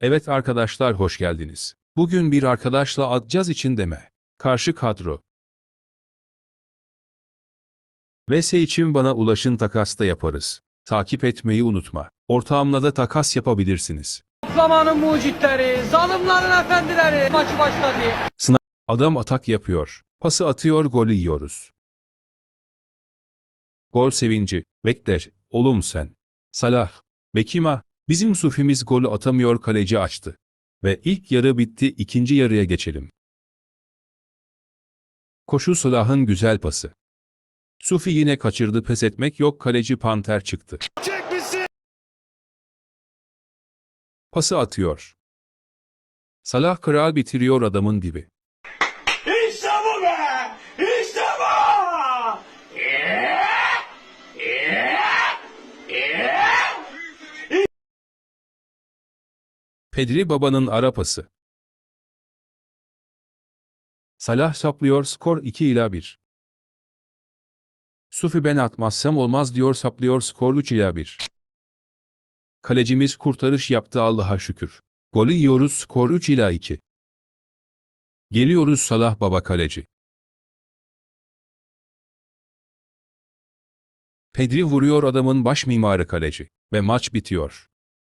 Evet arkadaşlar hoş geldiniz. Bugün bir arkadaşla atacağız için deme. Karşı kadro. VS için bana ulaşın takasta yaparız. Takip etmeyi unutma. Ortağımla da takas yapabilirsiniz. Zamanın mucitleri, zalimlerin efendileri. Maçı başladı. Adam atak yapıyor. Pası atıyor golü yiyoruz. Gol sevinci. Bekler. Oğlum sen. Salah. Bekima. Bizim Sufimiz golü atamıyor kaleci açtı. Ve ilk yarı bitti ikinci yarıya geçelim. Koşu Salah'ın güzel pası. Sufi yine kaçırdı pes etmek yok kaleci panter çıktı. Pası atıyor. Salah kral bitiriyor adamın dibi. İşte bu be! İşte bu! Pedri babanın ara pası. Salah saplıyor skor 2 ila 1. Sufi ben atmazsam olmaz diyor saplıyor skor 3 ila 1. Kalecimiz kurtarış yaptı Allah'a şükür. Golü yiyoruz skor 3 ila 2. Geliyoruz Salah baba kaleci. Pedri vuruyor adamın baş mimarı kaleci ve maç bitiyor.